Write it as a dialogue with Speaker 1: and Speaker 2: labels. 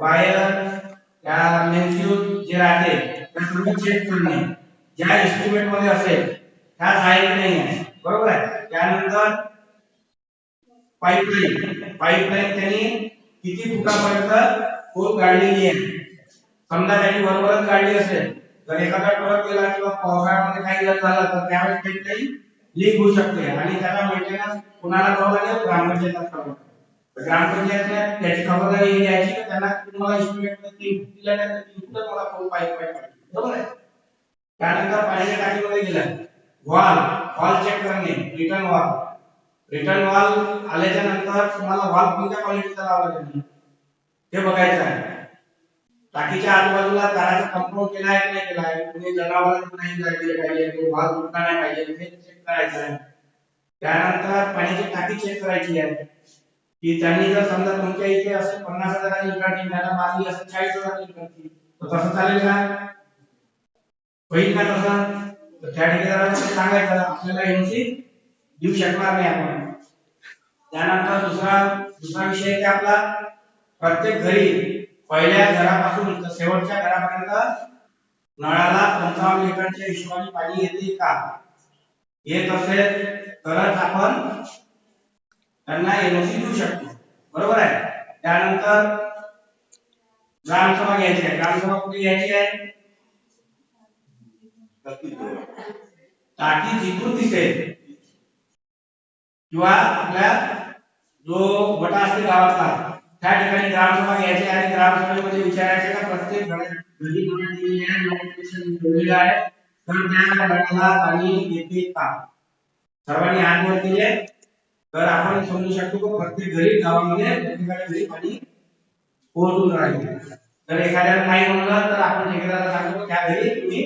Speaker 1: Wire या main जे राहते त्या सर्व चेक करणे. ज्या एस्टिमेटमध्ये असेल त्या आहे नाही आहे बरोबर आहे? त्यानंतर पाईपलाईन पाईपलाईन त्यांनी किती फुटापर्यंत खोल काढलेली आहे? समजा त्यांनी बरोबरच काढली असेल तर एखादा ट्रक गेला किंवा पावसाळ्यामध्ये काही जर झालं तर त्यावेळेस काही लीक होऊ शकते आणि त्याला मेंटेनन्स कुणाला करावं लागेल? ग्रामपंचायतात करावं लागेल. ग्रामपंचायत त्याची खबरदारी घ्यायची की त्यांना तुम्हाला इस्टिमेट तीन फूट दिला नाही तर तीन मला खोल पाईप पाईप पाहिजे बरोबर आहे? त्यानंतर पाण्याच्या टाकीमध्ये गेला. वॉल वॉल चेक करणे. रिटर्न वॉल रिटर्न वॉल आल्याच्यानंतर तुम्हाला वॉल कोणत्या क्वालिटीचा लावला त्यांनी ते बघायचं आहे. टाकीच्या आजूबाजूला ताराचा कंपाऊंड केला आहे की नाही केला आहे? कुणी जनावर नाही लागले पाहिजे तो भाग तुटला नाही पाहिजे हे चेक करायचं आहे. त्यानंतर पाण्याची टाकी चेक करायची आहे. की त्यांनी जर समजा तुमच्या इथे असं पन्नास हजारांनी इकडची त्यांना मारली असं चाळीस हजारांनी इकडची तर तसं चालेल का होईल का तसं? तर त्या ठेकेदाराला सांगायचं आपल्याला एमसी देऊ शकणार नाही आपण. त्यानंतर दुसरा दुसरा विषय की आपला प्रत्येक घरी पहिल्या घरापासून तर शेवटच्या घरापर्यंत नळाला पंचावन्न लिटरच्या हिशोबाने पाणी येते का? येत असेल तरच आपण त्यांना एनओसी देऊ शकतो. बरोबर आहे? त्यानंतर ग्रामसभा घ्यायची आहे. ग्रामसभा कुठे घ्यायची आहे? टाकी जिथून दिसेल. किंवा आपल्या जो वटा असते गावातला त्या ठिकाणी ग्रामसभा घ्यायची आणि ग्रामसभेमध्ये विचारायचे का प्रत्येक घरी नळ आहे? तर त्या नळाला पाणी येते का? सर्वांनी हात वर केले. तर आपण समजू शकतो की प्रत्येक घरी गावामध्ये प्रत्येकाच्या घरी पाणी पोहोचून राहील. तर एखाद्याला नाही म्हणलं तर आपण एखाद्याला सांगतो त्या घरी तुम्ही